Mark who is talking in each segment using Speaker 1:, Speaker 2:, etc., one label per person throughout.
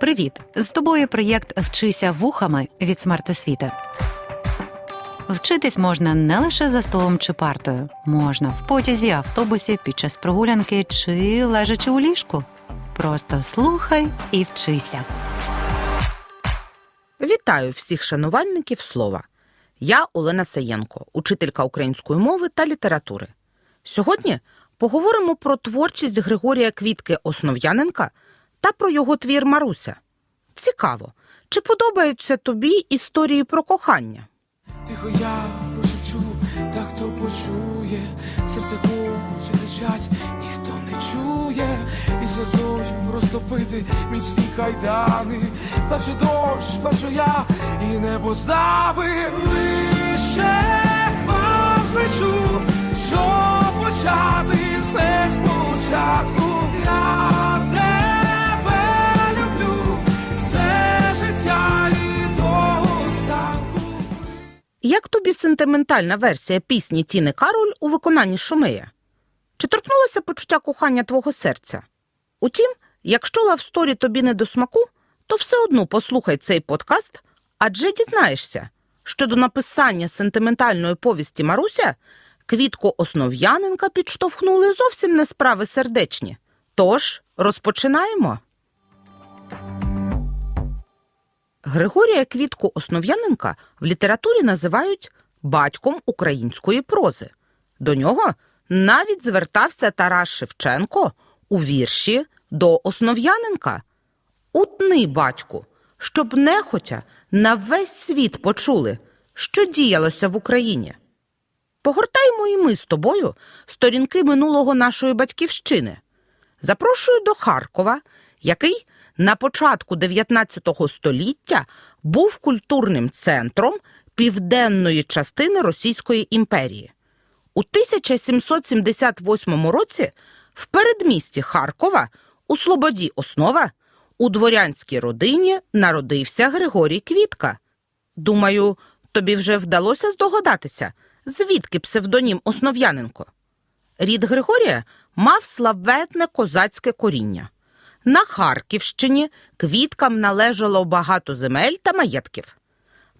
Speaker 1: Привіт! З тобою проєкт Вчися вухами від смертосвіти. Вчитись можна не лише за столом чи партою, можна в потязі, автобусі, під час прогулянки чи лежачи у ліжку. Просто слухай і вчися.
Speaker 2: Вітаю всіх шанувальників слова. Я Олена Саєнко, учителька української мови та літератури. Сьогодні поговоримо про творчість Григорія Квітки Основ'яненка та про його твір Маруся. Цікаво, чи подобаються тобі історії про кохання?
Speaker 3: Тихо я прошепчу, та хто почує, серце хоче кричать, ніхто не чує, і сльозою розтопити міцні кайдани, плаче дощ, плачу я, і небо знави вище вам злечу, щоб почати все спочатку. Я
Speaker 2: Як тобі сентиментальна версія пісні Тіни Кароль у виконанні Шумея? Чи торкнулося почуття кохання твого серця? Утім, якщо лавсторі тобі не до смаку, то все одно послухай цей подкаст, адже дізнаєшся, що до написання сентиментальної повісті Маруся квітку Основ'яненка підштовхнули зовсім не справи сердечні. Тож розпочинаємо. Григорія Квітку Основ'яненка в літературі називають батьком української прози. До нього навіть звертався Тарас Шевченко у вірші до Основ'яненка. Утни, батьку, щоб нехотя на весь світ почули, що діялося в Україні. Погортаймо і ми з тобою сторінки минулого нашої батьківщини. Запрошую до Харкова, який на початку 19 століття був культурним центром південної частини Російської імперії. У 1778 році в передмісті Харкова у Слободі Основа у дворянській родині народився Григорій Квітка. Думаю, тобі вже вдалося здогадатися, звідки псевдонім Основ'яненко. Рід Григорія мав славетне козацьке коріння. На Харківщині квіткам належало багато земель та маєтків.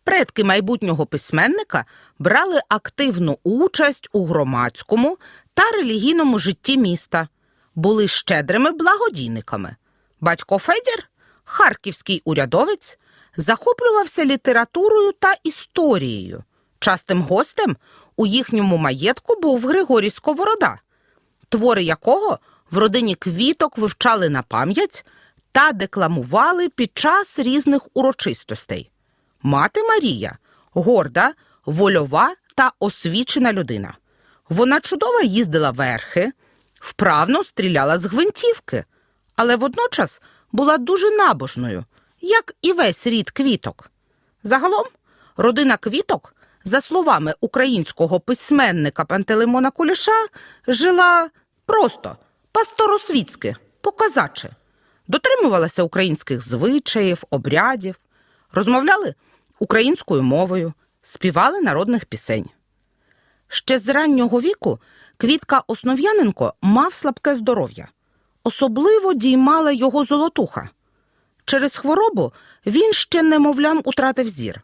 Speaker 2: Предки майбутнього письменника брали активну участь у громадському та релігійному житті міста, були щедрими благодійниками. Батько Федір, харківський урядовець, захоплювався літературою та історією. Частим гостем у їхньому маєтку був Григорій Сковорода, твори якого в родині квіток вивчали на пам'ять та декламували під час різних урочистостей. Мати Марія горда, вольова та освічена людина. Вона чудово їздила верхи, вправно стріляла з гвинтівки, але водночас була дуже набожною, як і весь рід квіток. Загалом, родина квіток, за словами українського письменника Пантелеймона Куліша, жила просто пасторосвітськи, по-казаче, дотримувалася українських звичаїв, обрядів, розмовляли українською мовою, співали народних пісень. Ще з раннього віку Квітка Основ'яненко мав слабке здоров'я. Особливо діймала його золотуха. Через хворобу він ще немовлям утратив зір.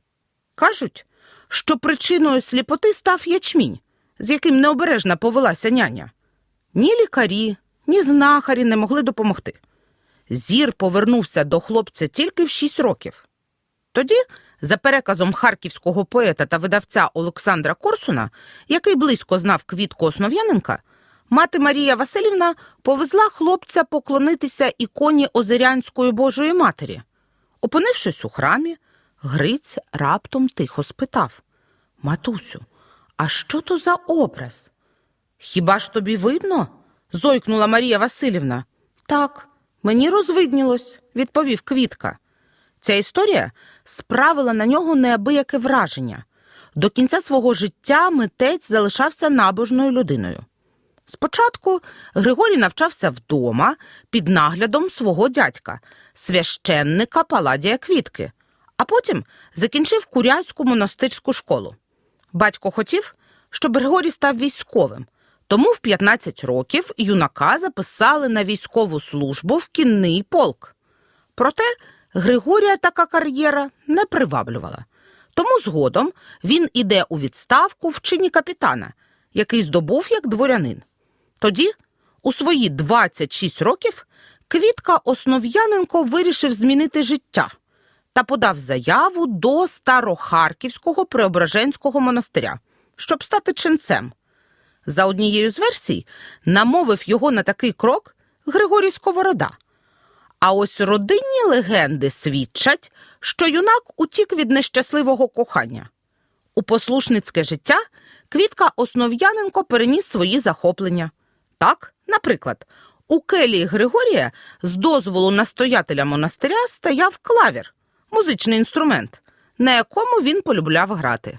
Speaker 2: Кажуть, що причиною сліпоти став ячмінь, з яким необережна повелася няня. Ні лікарі, ні знахарі не могли допомогти. Зір повернувся до хлопця тільки в шість років. Тоді, за переказом харківського поета та видавця Олександра Корсуна, який близько знав квітку Основ'яненка, мати Марія Васильівна повезла хлопця поклонитися іконі Озерянської Божої Матері. Опинившись у храмі, Гриць раптом тихо спитав Матусю, а що то за образ? Хіба ж тобі видно? Зойкнула Марія Васильівна. Так, мені розвиднілось, відповів Квітка. Ця історія справила на нього неабияке враження. До кінця свого життя митець залишався набожною людиною. Спочатку Григорій навчався вдома під наглядом свого дядька, священника Паладія Квітки, а потім закінчив Куряську монастирську школу. Батько хотів, щоб Григорій став військовим, тому в 15 років юнака записали на військову службу в кінний полк. Проте Григорія така кар'єра не приваблювала. Тому згодом він іде у відставку в чині капітана, який здобув як дворянин. Тоді, у свої 26 років, Квітка Основ'яненко вирішив змінити життя та подав заяву до Старохарківського Преображенського монастиря, щоб стати ченцем. За однією з версій, намовив його на такий крок Григорій Сковорода. А ось родинні легенди свідчать, що юнак утік від нещасливого кохання. У послушницьке життя Квітка Основ'яненко переніс свої захоплення. Так, наприклад, у келії Григорія з дозволу настоятеля монастиря стояв клавір, музичний інструмент, на якому він полюбляв грати.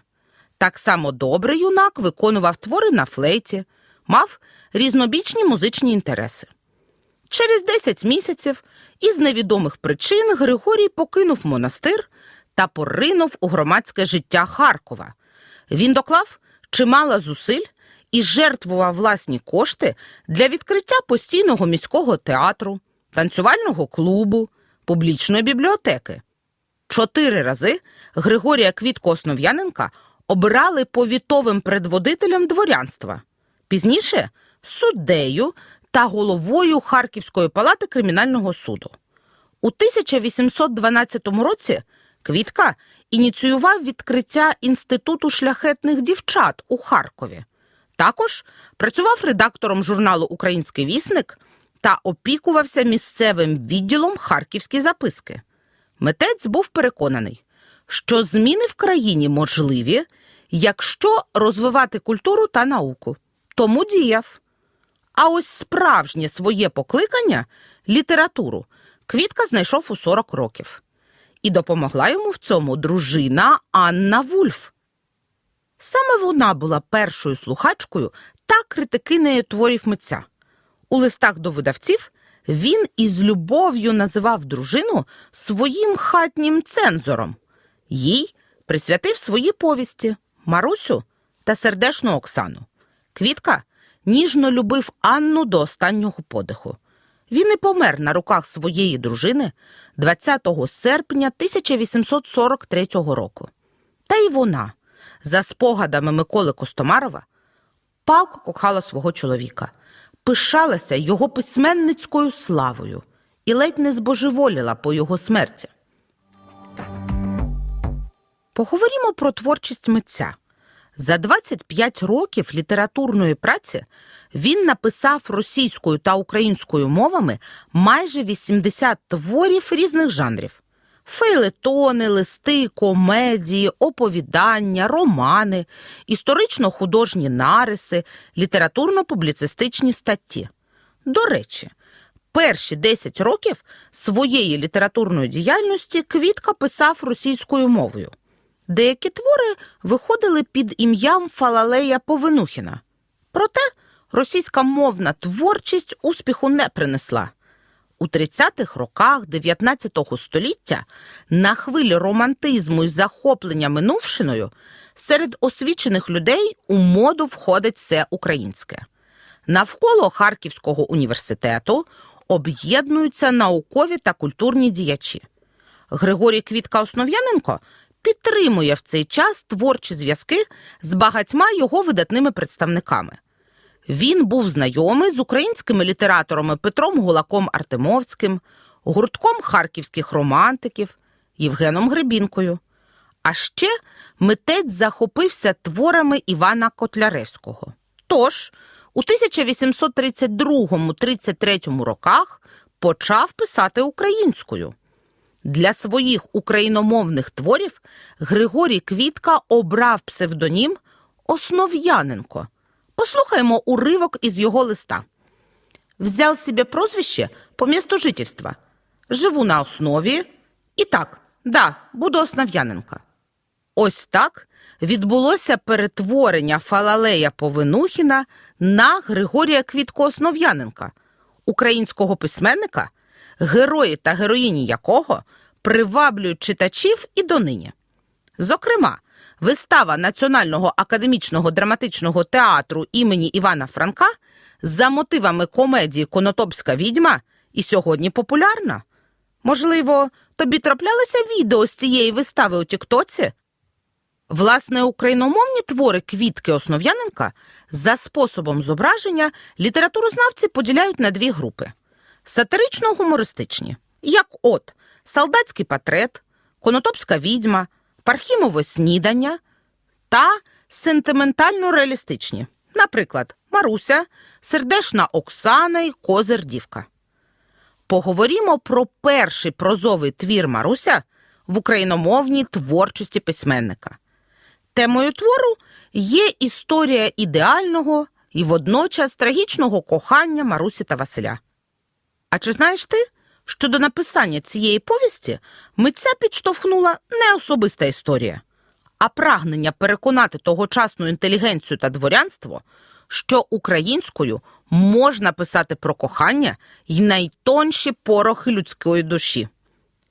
Speaker 2: Так само добре юнак виконував твори на флейті, мав різнобічні музичні інтереси. Через 10 місяців із невідомих причин Григорій покинув монастир та поринув у громадське життя Харкова. Він доклав чимало зусиль і жертвував власні кошти для відкриття постійного міського театру, танцювального клубу, публічної бібліотеки. Чотири рази Григорія Квітко Основ'яненка обирали повітовим предводителем дворянства, пізніше суддею та головою Харківської палати кримінального суду. У 1812 році Квітка ініціював відкриття Інституту шляхетних дівчат у Харкові. Також працював редактором журналу Український вісник та опікувався місцевим відділом Харківські записки. Митець був переконаний, що зміни в країні можливі, якщо розвивати культуру та науку. Тому діяв. А ось справжнє своє покликання літературу Квітка знайшов у 40 років. І допомогла йому в цьому дружина Анна Вульф. Саме вона була першою слухачкою та критикинею творів митця. У листах до видавців він із любов'ю називав дружину своїм хатнім цензором. Їй присвятив свої повісті Марусю та сердешну Оксану. Квітка ніжно любив Анну до останнього подиху. Він і помер на руках своєї дружини 20 серпня 1843 року. Та й вона, за спогадами Миколи Костомарова, палко кохала свого чоловіка, пишалася його письменницькою славою і ледь не збожеволіла по його смерті. Поговоримо про творчість митця. За 25 років літературної праці він написав російською та українською мовами майже 80 творів різних жанрів: фейлетони, листи, комедії, оповідання, романи, історично-художні нариси, літературно-публіцистичні статті. До речі, перші 10 років своєї літературної діяльності Квітка писав російською мовою. Деякі твори виходили під ім'ям Фалалея Повинухіна. Проте російська мовна творчість успіху не принесла. У 30-х роках 19 століття на хвилі романтизму і захоплення минувшиною серед освічених людей у моду входить все українське. Навколо Харківського університету об'єднуються наукові та культурні діячі. Григорій Квітка Основ'яненко підтримує в цей час творчі зв'язки з багатьма його видатними представниками. Він був знайомий з українськими літераторами Петром Гулаком Артемовським, гуртком харківських романтиків, Євгеном Гребінкою. А ще митець захопився творами Івана Котляревського. Тож, у 1832-33 роках почав писати українською. Для своїх україномовних творів Григорій Квітка обрав псевдонім Основ'яненко. Послухаємо уривок із його листа. Взял себе прозвище по месту жительства. Живу на основі. І так, да, буду Основ'яненка. Ось так відбулося перетворення Фалалея Повинухіна на Григорія Квітко Основ'яненка, українського письменника, герої та героїні якого приваблюють читачів і донині. Зокрема, вистава Національного академічного драматичного театру імені Івана Франка за мотивами комедії Конотопська відьма і сьогодні популярна. Можливо, тобі траплялися відео з цієї вистави у Тіктоці? Власне, україномовні твори Квітки Основ'яненка за способом зображення літературознавці поділяють на дві групи: сатирично-гумористичні, як от Солдатський портрет, Конотопська відьма, Пархімове снідання та сентиментально-реалістичні, наприклад, Маруся, Сердешна Оксана і Козир Дівка. Поговоримо про перший прозовий твір Маруся в україномовній творчості письменника. Темою твору є історія ідеального і водночас трагічного кохання Марусі та Василя. А чи знаєш ти, що до написання цієї повісті митця підштовхнула не особиста історія, а прагнення переконати тогочасну інтелігенцію та дворянство, що українською можна писати про кохання й найтонші порохи людської душі.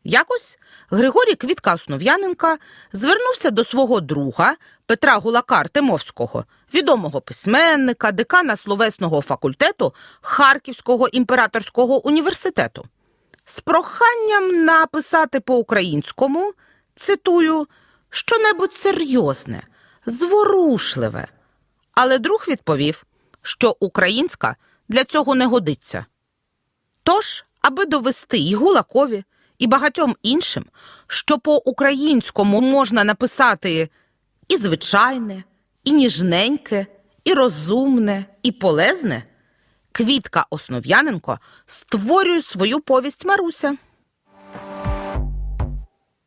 Speaker 2: Якось Григорій Квітка Основ'яненка звернувся до свого друга Петра Гулака Артемовського, відомого письменника, декана словесного факультету Харківського імператорського університету, з проханням написати по-українському, цитую, щонебудь серйозне, зворушливе. Але друг відповів, що українська для цього не годиться. Тож, аби довести і Гулакові, і багатьом іншим, що по-українському можна написати і звичайне, і ніжненьке, і розумне, і полезне, Квітка Основ'яненко створює свою повість Маруся.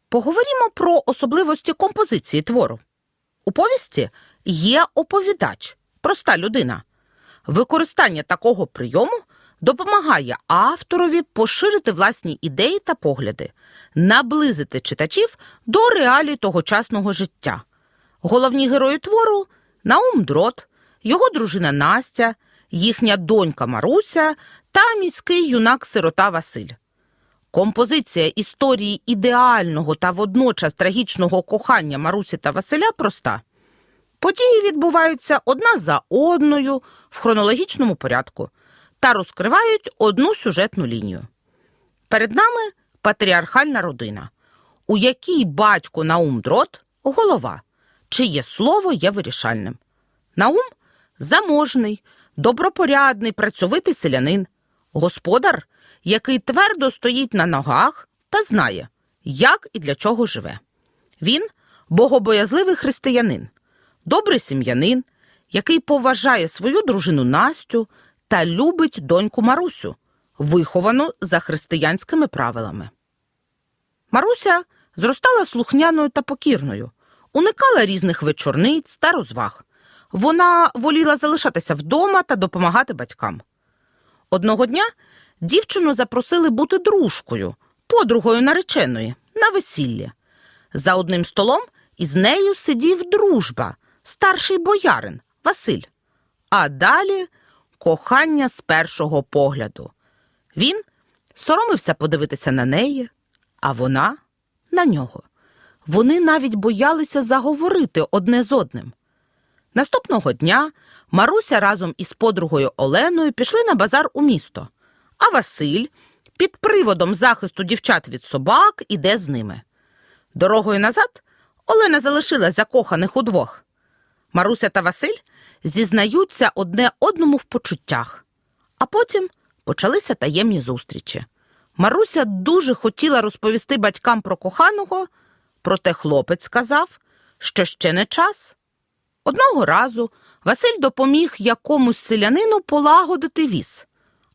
Speaker 2: Поговоримо про особливості композиції твору. У повісті є оповідач, проста людина. Використання такого прийому допомагає авторові поширити власні ідеї та погляди, наблизити читачів до реалій тогочасного життя. Головні герої твору Наум Дрот, його дружина Настя, їхня донька Маруся та міський юнак-сирота Василь. Композиція історії ідеального та водночас трагічного кохання Марусі та Василя проста. Події відбуваються одна за одною в хронологічному порядку та розкривають одну сюжетну лінію. Перед нами патріархальна родина, у якій батько Наум Дрот голова, чиє слово є вирішальним. Наум заможний, добропорядний, працьовитий селянин, господар, який твердо стоїть на ногах та знає, як і для чого живе. Він богобоязливий християнин, добрий сім'янин, який поважає свою дружину Настю та любить доньку Марусю, виховану за християнськими правилами. Маруся зростала слухняною та покірною, уникала різних вечорниць та розваг. Вона воліла залишатися вдома та допомагати батькам. Одного дня дівчину запросили бути дружкою, подругою нареченої, на весілля. За одним столом із нею сидів дружба, старший боярин Василь. А далі кохання з першого погляду. Він соромився подивитися на неї, а вона на нього. Вони навіть боялися заговорити одне з одним. Наступного дня Маруся разом із подругою Оленою пішли на базар у місто, а Василь під приводом захисту дівчат від собак іде з ними. Дорогою назад Олена залишила закоханих удвох. Маруся та Василь зізнаються одне одному в почуттях, а потім почалися таємні зустрічі. Маруся дуже хотіла розповісти батькам про коханого, проте хлопець сказав, що ще не час. Одного разу Василь допоміг якомусь селянину полагодити віз.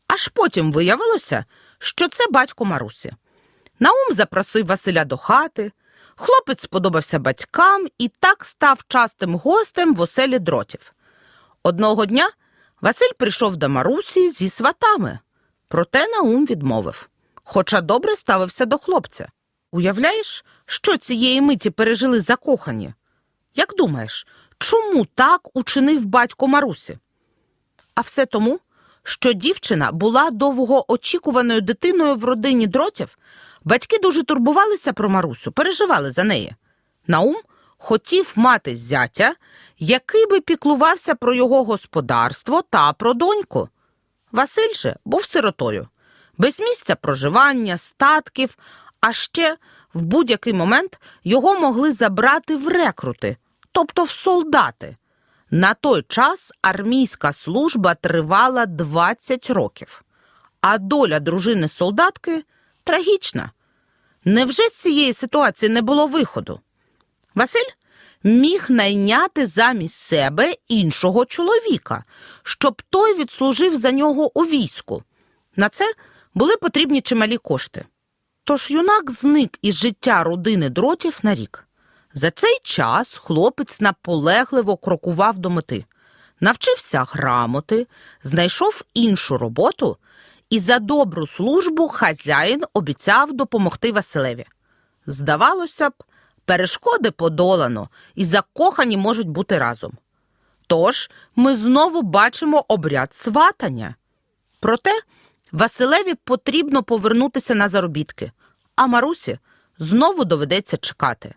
Speaker 2: Аж потім виявилося, що це батько Марусі. Наум запросив Василя до хати. Хлопець сподобався батькам і так став частим гостем в оселі дротів. Одного дня Василь прийшов до Марусі зі сватами, проте Наум відмовив, хоча добре ставився до хлопця. Уявляєш, що цієї миті пережили закохані? Як думаєш, чому так учинив батько Марусі? А все тому, що дівчина була довгоочікуваною дитиною в родині дротів, батьки дуже турбувалися про Марусю, переживали за неї. Наум хотів мати зятя, який би піклувався про його господарство та про доньку. Василь же був сиротою, без місця проживання, статків, А ще в будь-який момент його могли забрати в рекрути, тобто в солдати. На той час армійська служба тривала 20 років, а доля дружини солдатки трагічна. Невже з цієї ситуації не було виходу? Василь міг найняти замість себе іншого чоловіка, щоб той відслужив за нього у війську. На це були потрібні чималі кошти. Тож юнак зник із життя родини дротів на рік. За цей час хлопець наполегливо крокував до мети, навчився грамоти, знайшов іншу роботу, і за добру службу хазяїн обіцяв допомогти Василеві. Здавалося б, перешкоди подолано, і закохані можуть бути разом. Тож ми знову бачимо обряд сватання. Проте Василеві потрібно повернутися на заробітки, а Марусі знову доведеться чекати.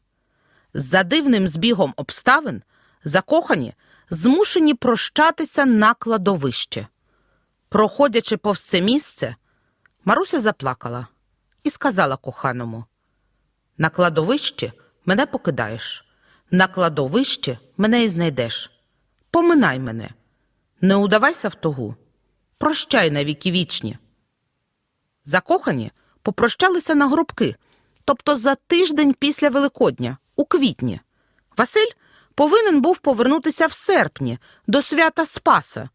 Speaker 2: За дивним збігом обставин закохані змушені прощатися на кладовище. Проходячи повз це місце, Маруся заплакала і сказала коханому: На кладовищі мене покидаєш, на кладовищі мене і знайдеш. Поминай мене, не удавайся в тугу, прощай на віки вічні. Закохані попрощалися на гробки, тобто за тиждень після Великодня, у квітні. Василь повинен був повернутися в серпні до свята Спаса.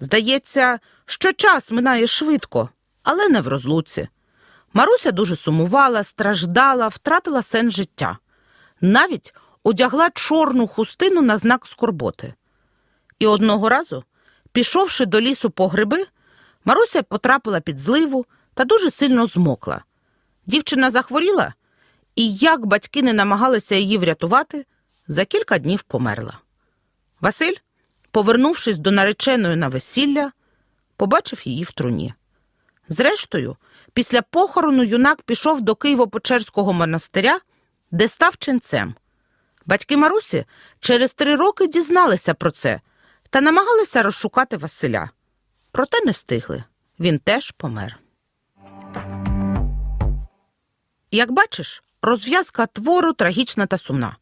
Speaker 2: Здається, що час минає швидко, але не в розлуці. Маруся дуже сумувала, страждала, втратила сенс життя. Навіть одягла чорну хустину на знак скорботи. І одного разу, пішовши до лісу по гриби, Маруся потрапила під зливу та дуже сильно змокла. Дівчина захворіла, і як батьки не намагалися її врятувати, за кілька днів померла. Василь, повернувшись до нареченої на весілля, побачив її в труні. Зрештою, після похорону юнак пішов до Києво-Печерського монастиря, де став ченцем. Батьки Марусі через три роки дізналися про це та намагалися розшукати Василя. Проте не встигли. Він теж помер. Як бачиш, розв'язка твору трагічна та сумна.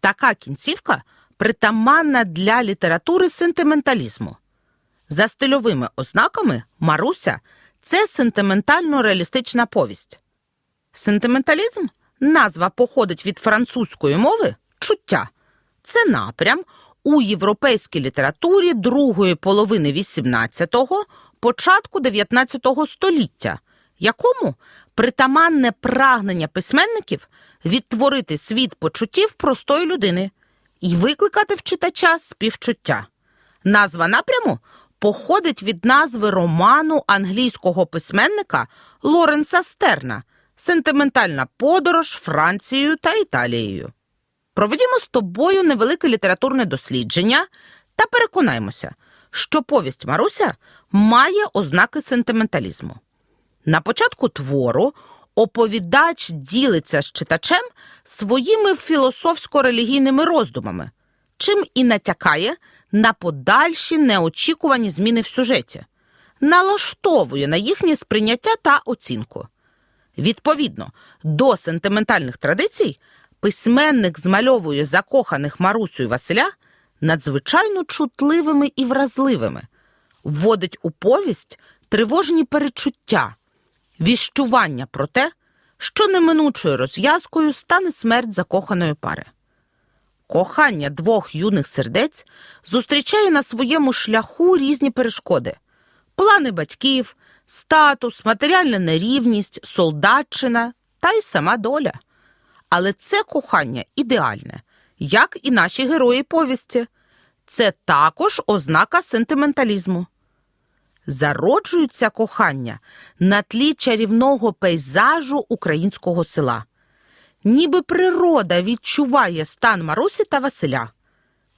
Speaker 2: Така кінцівка притаманна для літератури сентименталізму. За стильовими ознаками Маруся це сентиментально-реалістична повість. Сентименталізм назва походить від французької мови чуття. Це напрям у європейській літературі другої половини XVIII, початку XIX століття, якому притаманне прагнення письменників відтворити світ почуттів простої людини і викликати в читача співчуття. Назва напряму походить від назви роману англійського письменника Лоренса Стерна Сентиментальна подорож Францією та Італією. Проведімо з тобою невелике літературне дослідження та переконаймося, що повість Маруся має ознаки сентименталізму. На початку твору оповідач ділиться з читачем своїми філософсько-релігійними роздумами, чим і натякає на подальші неочікувані зміни в сюжеті, налаштовує на їхнє сприйняття та оцінку. Відповідно до сентиментальних традицій, письменник змальовує закоханих Марусю і Василя надзвичайно чутливими і вразливими, вводить у повість тривожні перечуття, віщування про те, що неминучою розв'язкою стане смерть закоханої пари. Кохання двох юних сердець зустрічає на своєму шляху різні перешкоди: плани батьків, статус, матеріальна нерівність, солдатчина та й сама доля. Але це кохання ідеальне, як і наші герої повісті. Це також ознака сентименталізму. Зароджується кохання на тлі чарівного пейзажу українського села. Ніби природа відчуває стан Марусі та Василя.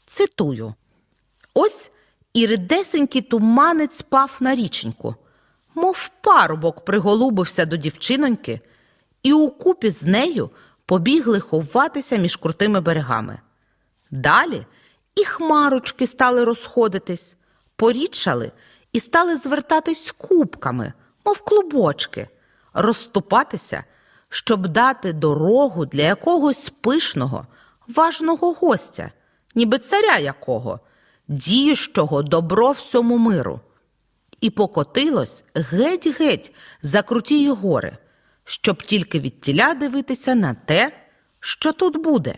Speaker 2: Цитую: Ось і ридесенький туманець пав на річеньку, мов парубок приголубився до дівчиноньки, і укупі з нею побігли ховатися між крутими берегами. Далі і хмарочки стали розходитись, порідшали і стали звертатись кубками, мов клубочки, розступатися, щоб дати дорогу для якогось пишного, важного гостя, ніби царя якого, діючого добро всьому миру. І покотилось геть-геть за крутії гори, щоб тільки від тіля дивитися на те, що тут буде.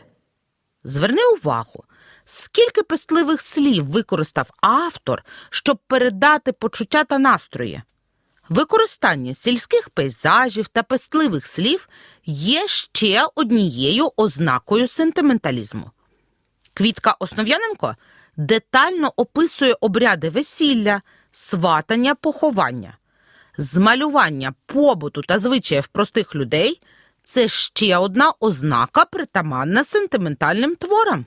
Speaker 2: Зверни увагу, скільки пестливих слів використав автор, щоб передати почуття та настрої. Використання сільських пейзажів та пестливих слів є ще однією ознакою сентименталізму. Квітка Основ'яненко детально описує обряди весілля, сватання, поховання. Змалювання побуту та звичаїв простих людей це ще одна ознака притаманна сентиментальним творам.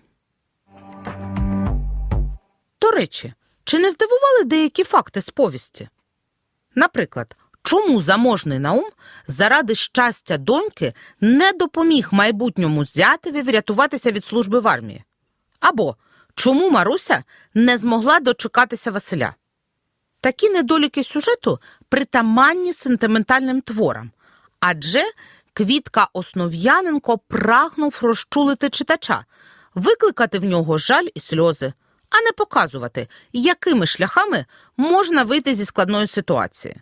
Speaker 2: До речі, чи не здивували деякі факти з повісті? Наприклад, чому заможний Наум заради щастя доньки не допоміг майбутньому зятеві врятуватися від служби в армії? Або чому Маруся не змогла дочекатися Василя? Такі недоліки сюжету притаманні сентиментальним творам, адже Квітка Основ'яненко прагнув розчулити читача, викликати в нього жаль і сльози, а не показувати, якими шляхами можна вийти зі складної ситуації.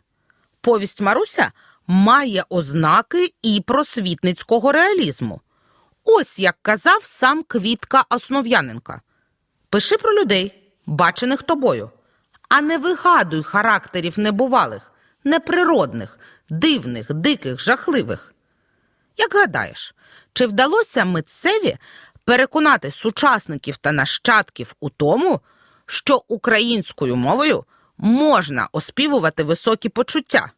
Speaker 2: Повість Маруся має ознаки і просвітницького реалізму. Ось як казав сам Квітка Основ'яненка. Пиши про людей, бачених тобою, а не вигадуй характерів небувалих, неприродних, дивних, диких, жахливих. Як гадаєш, чи вдалося митцеві переконати сучасників та нащадків у тому, що українською мовою можна оспівувати високі почуття?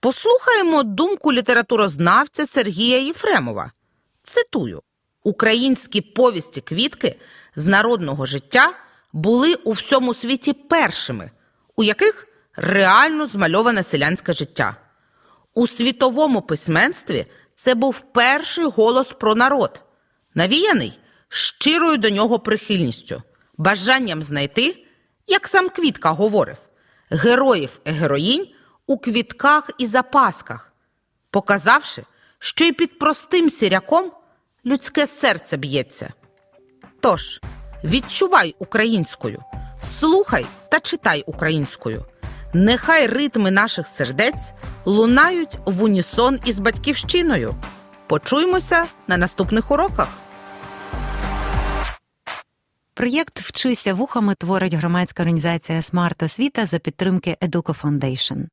Speaker 2: Послухаємо думку літературознавця Сергія Єфремова. Цитую: Українські повісті квітки з народного життя були у всьому світі першими, у яких реально змальоване селянське життя. У світовому письменстві це був перший голос про народ, навіяний щирою до нього прихильністю, бажанням знайти, як сам Квітка говорив, героїв і героїнь у квітках і запасках, показавши, що і під простим сіряком людське серце б'ється. Тож, відчувай українською, слухай та читай українською. Нехай ритми наших сердець лунають в унісон із батьківщиною. Почуємося на наступних уроках.
Speaker 1: Проєкт Вчися вухами творить громадська організація Смарт Освіта за підтримки Educo Foundation.